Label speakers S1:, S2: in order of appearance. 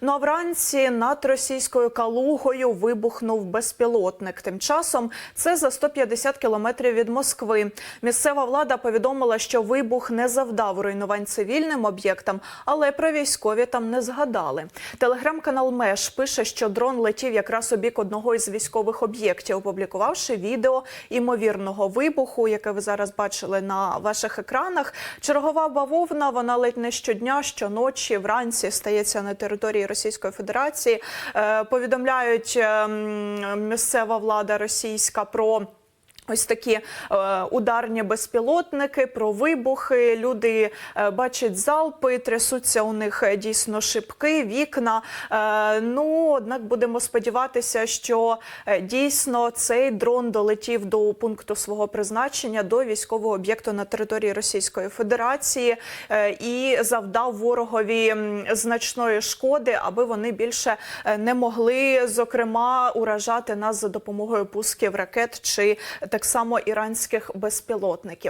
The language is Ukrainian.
S1: Ну а вранці над російською калугою вибухнув безпілотник. Тим часом це за 150 кілометрів від Москви. Місцева влада повідомила, що вибух не завдав руйнувань цивільним об'єктам, але про військові там не згадали. Телеграм-канал Меж пише, що дрон летів якраз у бік одного із військових об'єктів, опублікувавши відео імовірного вибуху, яке ви зараз бачили на ваших екранах. Чергова бавовна вона ледь не щодня, щоночі, вранці стається на території Російської Федерації. Е, повідомляють е, місцева влада російська про. Ось такі е, ударні безпілотники, про вибухи. Люди е, бачать залпи, трясуться у них е, дійсно шибки, вікна. Ну однак будемо сподіватися, що дійсно цей дрон долетів до пункту свого призначення до військового об'єкту на території Російської Федерації і завдав ворогові значної шкоди, аби вони більше не могли зокрема уражати нас за допомогою пусків ракет чи так само іранських безпілотників.